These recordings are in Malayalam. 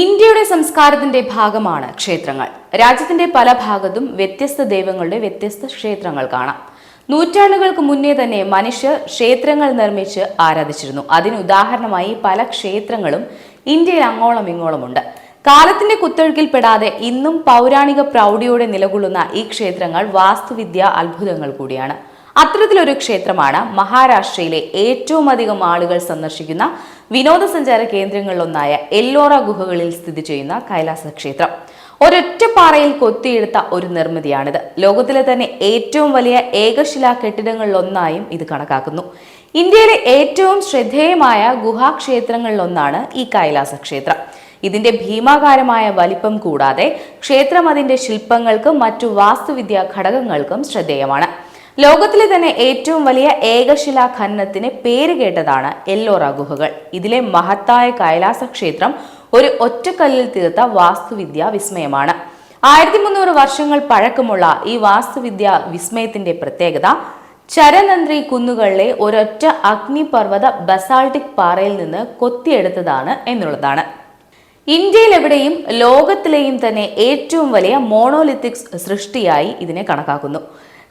ഇന്ത്യയുടെ സംസ്കാരത്തിന്റെ ഭാഗമാണ് ക്ഷേത്രങ്ങൾ. രാജ്യത്തിന്റെ പല ഭാഗത്തും വ്യത്യസ്ത ദൈവങ്ങളുടെ വ്യത്യസ്ത ക്ഷേത്രങ്ങൾ കാണാം. നൂറ്റാണ്ടുകൾക്ക് മുന്നേ തന്നെ മനുഷ്യർ ക്ഷേത്രങ്ങൾ നിർമ്മിച്ച് ആരാധിച്ചിരുന്നു. അതിന് ഉദാഹരണമായി പല ക്ഷേത്രങ്ങളും ഇന്ത്യയിൽ അങ്ങോളം ഇങ്ങോളമുണ്ട്. കാലത്തിന്റെ കുത്തൊഴുക്കിൽപ്പെടാതെ ഇന്നും പൗരാണിക പ്രൗഢിയോടെ നിലകൊള്ളുന്ന ഈ ക്ഷേത്രങ്ങൾ വാസ്തുവിദ്യ അത്ഭുതങ്ങൾ കൂടിയാണ്. അത്തരത്തിലൊരു ക്ഷേത്രമാണ് മഹാരാഷ്ട്രയിലെ ഏറ്റവും അധികം ആളുകൾ സന്ദർശിക്കുന്ന വിനോദസഞ്ചാര കേന്ദ്രങ്ങളിലൊന്നായ എല്ലോറ ഗുഹകളിൽ സ്ഥിതി ചെയ്യുന്ന കൈലാസ ക്ഷേത്രം. ഒരൊറ്റ പാറയിൽ കൊത്തിയെടുത്ത ഒരു നിർമ്മിതിയാണിത്. ലോകത്തിലെ തന്നെ ഏറ്റവും വലിയ ഏകശിലാ കെട്ടിടങ്ങളിലൊന്നായും ഇത് കണക്കാക്കുന്നു. ഇന്ത്യയിലെ ഏറ്റവും ശ്രദ്ധേയമായ ഗുഹാക്ഷേത്രങ്ങളിലൊന്നാണ് ഈ കൈലാസ ക്ഷേത്രം. ഇതിന്റെ ഭീമാകാരമായ വലിപ്പം കൂടാതെ ക്ഷേത്രം അതിന്റെ ശില്പങ്ങൾക്കും മറ്റു വാസ്തുവിദ്യാ ഘടകങ്ങൾക്കും ശ്രദ്ധേയമാണ്. ലോകത്തിലെ തന്നെ ഏറ്റവും വലിയ ഏകശിലാ ഖനനത്തിന് പേര് കേട്ടതാണ് എല്ലോറ ഗുഹകൾ. ഇതിലെ മഹത്തായ കൈലാസ ക്ഷേത്രം ഒരു ഒറ്റക്കല്ലിൽ തീർത്ത വാസ്തുവിദ്യാ വിസ്മയമാണ്. ആയിരത്തി മുന്നൂറ് വർഷങ്ങൾ പഴക്കമുള്ള ഈ വാസ്തുവിദ്യ വിസ്മയത്തിന്റെ പ്രത്യേകത ചരനന്ത്രി കുന്നുകളിലെ ഒരൊറ്റ അഗ്നിപർവത ബസാൾട്ടിക് പാറയിൽ നിന്ന് കൊത്തിയെടുത്തതാണ് എന്നുള്ളതാണ്. ഇന്ത്യയിൽ എവിടെയും ലോകത്തിലെയും തന്നെ ഏറ്റവും വലിയ മോണോലിത്തിക്സ് സൃഷ്ടിയായി ഇതിനെ കണക്കാക്കുന്നു.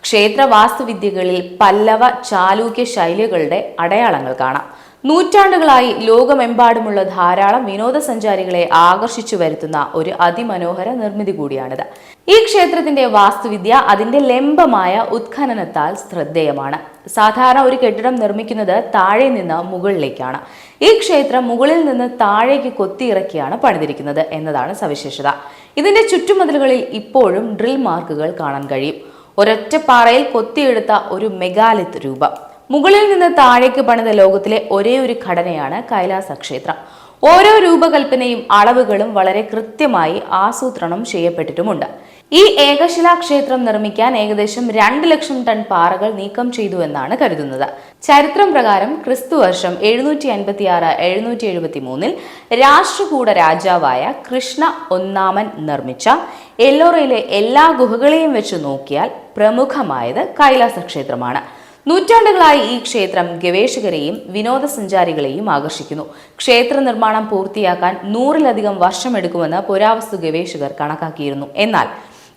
ക്ഷേത്ര വാസ്തുവിദ്യകളിൽ പല്ലവ ചാലൂക്യ ശൈലികളുടെ അടയാളങ്ങൾ കാണാം. നൂറ്റാണ്ടുകളായി ലോകമെമ്പാടുമുള്ള ധാരാളം വിനോദസഞ്ചാരികളെ ആകർഷിച്ചു വരുത്തുന്ന ഒരു അതിമനോഹര നിർമ്മിതി കൂടിയാണിത്. ഈ ക്ഷേത്രത്തിന്റെ വാസ്തുവിദ്യ അതിന്റെ ലംബമായ ഉത്ഖനനത്താൽ ശ്രദ്ധേയമാണ്. സാധാരണ ഒരു കെട്ടിടം നിർമ്മിക്കുന്നത് താഴെ നിന്ന് മുകളിലേക്കാണ്. ഈ ക്ഷേത്രം മുകളിൽ നിന്ന് താഴേക്ക് കൊത്തിയിറക്കിയാണ് പണിതിരിക്കുന്നത് എന്നതാണ് സവിശേഷത. ഇതിന്റെ ചുറ്റുമതിലുകളിൽ ഇപ്പോഴും ഡ്രിൽ മാർക്കുകൾ കാണാൻ കഴിയും. ഒരൊറ്റ പാറയിൽ കൊത്തിയെടുത്ത ഒരു മെഗാലിത്ത് രൂപം. മുകളിൽ നിന്ന് താഴേക്ക് പണിത ലോകത്തിലെ ഒരേ ഒരു ഘടനയാണ് കൈലാസ ക്ഷേത്രം ഓരോ രൂപകൽപ്പനയും അളവുകളും വളരെ കൃത്യമായി ആസൂത്രണം ചെയ്യപ്പെട്ടിട്ടുമുണ്ട്. ഈ ഏകശിലാ ക്ഷേത്രം നിർമ്മിക്കാൻ ഏകദേശം രണ്ട് ലക്ഷം ടൺ പാറകൾ നീക്കം ചെയ്തു എന്നാണ് കരുതുന്നത്. ചരിത്രം പ്രകാരം ക്രിസ്തു വർഷം എഴുന്നൂറ്റി അൻപത്തി ആറ് എഴുന്നൂറ്റി എഴുപത്തി മൂന്നിൽ രാഷ്ട്രകൂട രാജാവായ കൃഷ്ണ ഒന്നാമൻ നിർമ്മിച്ച എല്ലോറയിലെ എല്ലാ ഗുഹകളെയും വെച്ച് നോക്കിയാൽ പ്രമുഖമായത് കൈലാസ ക്ഷേത്രമാണ് നൂറ്റാണ്ടുകളായി ഈ ക്ഷേത്രം ഗവേഷകരെയും വിനോദസഞ്ചാരികളെയും ആകർഷിക്കുന്നു. ക്ഷേത്ര നിർമ്മാണം പൂർത്തിയാക്കാൻ നൂറിലധികം വർഷമെടുക്കുമെന്ന് പുരാവസ്തു ഗവേഷകർ കണക്കാക്കിയിരുന്നു. എന്നാൽ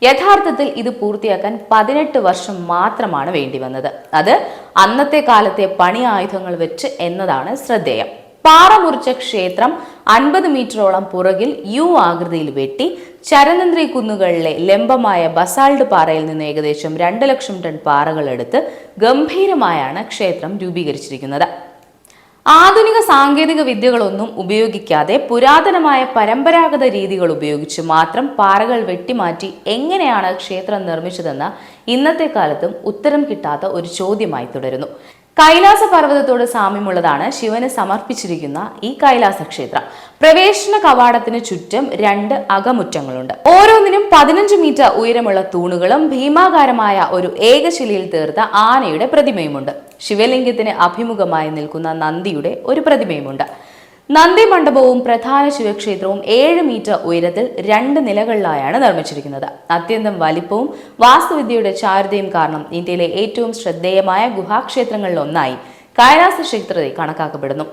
യഥാർത്ഥത്തിൽ ഇത് പൂർത്തിയാക്കാൻ പതിനെട്ട് വർഷം മാത്രമാണ് വേണ്ടി വന്നത്. അത് അന്നത്തെ കാലത്തെ പണി ആയുധങ്ങൾ വെച്ച് എന്നതാണ് ശ്രദ്ധേയം. പാറ മുറിച്ച ക്ഷേത്രം അൻപത് മീറ്ററോളം പുറകിൽ യു ആകൃതിയിൽ വെട്ടി ചരനന്ദ്രി കുന്നുകളിലെ ലംബമായ ബസാൾഡ് പാറയിൽ നിന്ന് ഏകദേശം രണ്ട് ലക്ഷം ടൺ പാറകൾ എടുത്ത് ഗംഭീരമായാണ് ക്ഷേത്രം രൂപീകരിച്ചിരിക്കുന്നത്. ആധുനിക സാങ്കേതിക വിദ്യകളൊന്നും ഉപയോഗിക്കാതെ പുരാതനമായ പരമ്പരാഗത രീതികൾ ഉപയോഗിച്ച് മാത്രം പാറകൾ വെട്ടിമാറ്റി എങ്ങനെയാണ് ക്ഷേത്രം നിർമ്മിച്ചതെന്ന് ഇന്നത്തെ കാലത്തും ഉത്തരം കിട്ടാത്ത ഒരു ചോദ്യമായി തുടരുന്നു. കൈലാസ പർവതത്തോട് സാമ്യമുള്ളതാണ് ശിവന് സമർപ്പിച്ചിരിക്കുന്ന ഈ കൈലാസ ക്ഷേത്രം. പ്രവേശന കവാടത്തിന് ചുറ്റും രണ്ട് അകമുറ്റങ്ങളുണ്ട്. ഓരോന്നിനും പതിനഞ്ച് മീറ്റർ ഉയരമുള്ള തൂണുകളും ഭീമാകാരമായ ഒരു ഏകശിലയിൽ തീർത്ത ആനയുടെ പ്രതിമയുമുണ്ട്. ശിവലിംഗത്തിന് അഭിമുഖമായി നിൽക്കുന്ന നന്ദിയുടെ ഒരു പ്രതിമയുമുണ്ട്. നന്ദി മണ്ഡപവും പ്രധാന ശിവക്ഷേത്രവും ഏഴ് മീറ്റർ ഉയരത്തിൽ രണ്ട് നിലകളിലായാണ് നിർമ്മിച്ചിരിക്കുന്നത്. അത്യന്തം വലിപ്പവും വാസ്തുവിദ്യയുടെ ചാരുതയും കാരണം ഇന്ത്യയിലെ ഏറ്റവും ശ്രദ്ധേയമായ ഗുഹാക്ഷേത്രങ്ങളിൽ ഒന്നായി കൈലാസ ക്ഷേത്രത്തെ കണക്കാക്കപ്പെടുന്നു.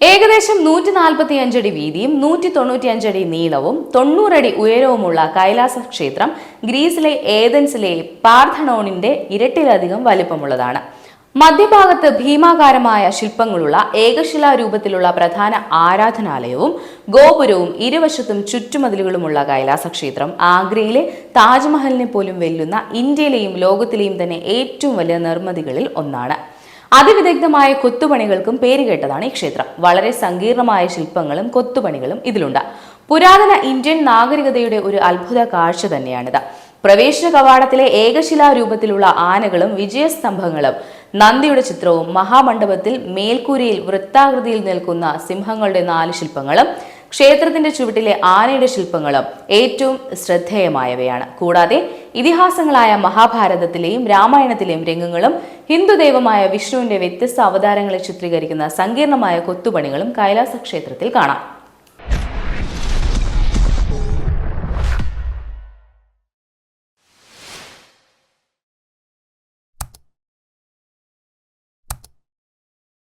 ഏകദേശം നൂറ്റി നാൽപ്പത്തി അഞ്ചടി വീതിയും നൂറ്റി തൊണ്ണൂറ്റി അഞ്ചടി നീളവും തൊണ്ണൂറടി ഉയരവുമുള്ള കൈലാസ ക്ഷേത്രം ഗ്രീസിലെ ഏതൻസിലെ പാർഥണോണിന്റെ ഇരട്ടിലധികം വലിപ്പമുള്ളതാണ്. മധ്യഭാഗത്ത് ഭീമാകാരമായ ശില്പങ്ങളുള്ള ഏകശിലാ രൂപത്തിലുള്ള പ്രധാന ആരാധനാലയവും ഗോപുരവും ഇരുവശത്തും ചുറ്റുമതിലുകളുമുള്ള കൈലാസ ക്ഷേത്രം ആഗ്രയിലെ താജ്മഹലിനെ പോലും വെല്ലുന്ന ഇന്ത്യയിലെയും ലോകത്തിലെയും തന്നെ ഏറ്റവും വലിയ നിർമ്മിതികളിൽ ഒന്നാണ്. അതിവിദഗ്ധമായ കൊത്തുപണികൾക്കും പേരുകേട്ടതാണ് ഈ ക്ഷേത്രം. വളരെ സങ്കീർണമായ ശില്പങ്ങളും കൊത്തുപണികളും ഇതിലുണ്ട്. പുരാതന ഇന്ത്യൻ നാഗരികതയുടെ ഒരു അത്ഭുത കാഴ്ച തന്നെയാണിത്. പ്രവേശന കവാടത്തിലെ ഏകശിലാ രൂപത്തിലുള്ള ആനകളും വിജയസ്തംഭങ്ങളും നന്ദിയുടെ ചിത്രവും മഹാമണ്ഡപത്തിൽ മേൽക്കൂരയിൽ വൃത്താകൃതിയിൽ നിൽക്കുന്ന സിംഹങ്ങളുടെ നാല് ശില്പങ്ങളും ക്ഷേത്രത്തിന്റെ ചുവട്ടിലെ ആനയുടെ ശില്പങ്ങളും ഏറ്റവും ശ്രദ്ധേയമായവയാണ്. കൂടാതെ ഇതിഹാസങ്ങളായ മഹാഭാരതത്തിലെയും രാമായണത്തിലെയും രംഗങ്ങളും ഹിന്ദു ദൈവമായ വിഷ്ണുവിന്റെ വ്യത്യസ്ത അവതാരങ്ങളെ ചിത്രീകരിക്കുന്ന സങ്കീർണമായ കൊത്തുപണികളും കൈലാസ ക്ഷേത്രത്തിൽ കാണാം.